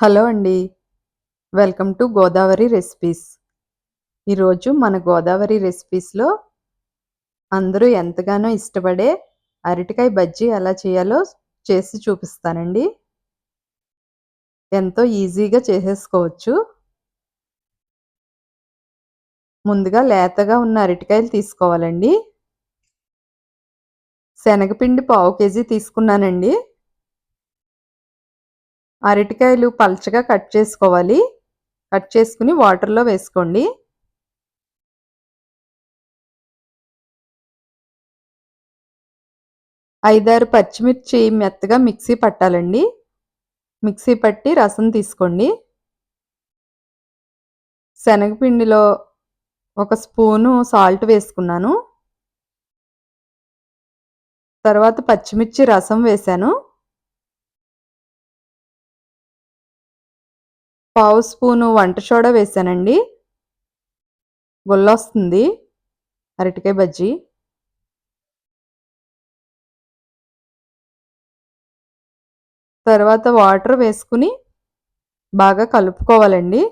Hello అండి. Welcome to Godavari recipes. ఈరోజు మన గోదావరి రెసిపీస్లో అందరూ ఎంతగానో ఇష్టపడే అరటికాయ బజ్జీ ఎలా చేయాలో చేసి చూపిస్తానండి. ఎంతో ఈజీగా చేసేసుకోవచ్చు. ముందుగా లేతగా ఉన్న అరటికాయలు తీసుకోవాలండి. శనగపిండి పావు కేజీ తీసుకున్నానండి. అరటికాయలు పల్చగా కట్ చేసుకోవాలి. కట్ చేసుకుని వాటర్లో వేసుకోండి. ఐదారు పచ్చిమిర్చి మెత్తగా మిక్సీ పట్టాలండి. మిక్సీ పట్టి రసం తీసుకోండి. శనగపిండిలో ఒక స్పూను సాల్ట్ వేసుకున్నాను. తర్వాత పచ్చిమిర్చి రసం వేశాను. పావు స్పూను వంట సోడా వేసానండి. వస్తుంది అరటికాయ బజ్జీ. తర్వాత వాటర్ వేసుకుని బాగా కలుపుకోవాలండి.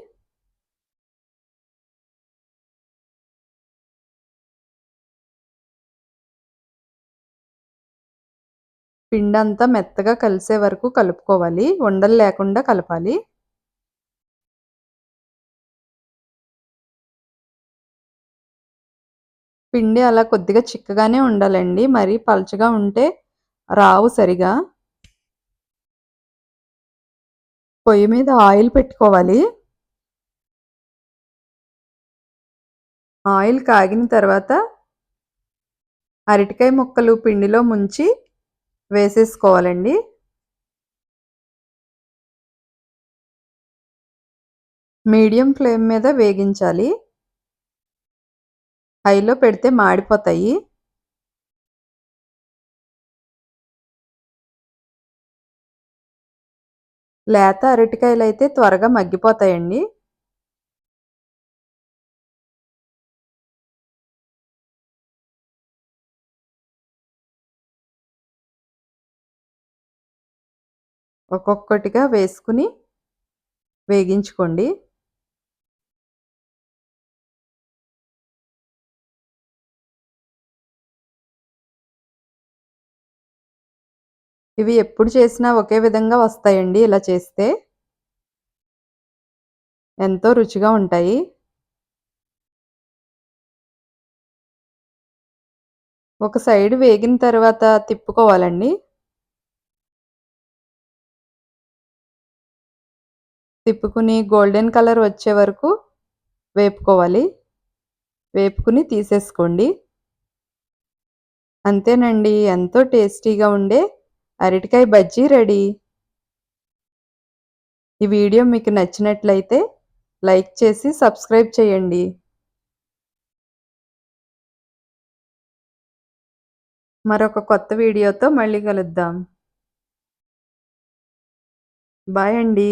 పిండి అంతా మెత్తగా కలిసే వరకు కలుపుకోవాలి. ఉండలు లేకుండా కలపాలి. పిండి అలా కొద్దిగా చిక్కగానే ఉండాలండి. మరీ పలచగా ఉంటే రావు సరిగా. పొయ్యి మీద ఆయిల్ పెట్టుకోవాలి. ఆయిల్ కాగిన తర్వాత అరటికాయ ముక్కలు పిండిలో ముంచి వేసేసుకోవాలండి. మీడియం ఫ్లేమ్ మీద వేగించాలి. హైలో పెడితే మాడిపోతాయి. లేత అరటికాయలు అయితే త్వరగా మగ్గిపోతాయండి. ఒక్కొక్కటిగా వేసుకుని వేగించుకోండి. ఇవి ఎప్పుడు చేసినా ఒకే విధంగా వస్తాయండి ఇలా చేస్తే. ఎంతో రుచిగా ఉంటాయి. ఒక సైడ్ వేగిన తర్వాత తిప్పుకోవాలండి. తిప్పుకుని గోల్డెన్ కలర్ వచ్చే వరకు వేపుకోవాలి. వేపుకుని తీసేసుకోండి. అంతేనండి ఎంతో టేస్టీగా ఉండే అరటికాయ బజ్జీ రెడీ. ఈ వీడియో మీకు నచ్చినట్లయితే లైక్ చేసి సబ్స్క్రైబ్ చేయండి. మరొక కొత్త వీడియోతో మళ్ళీ కలుద్దాం. బాయ్ అండి.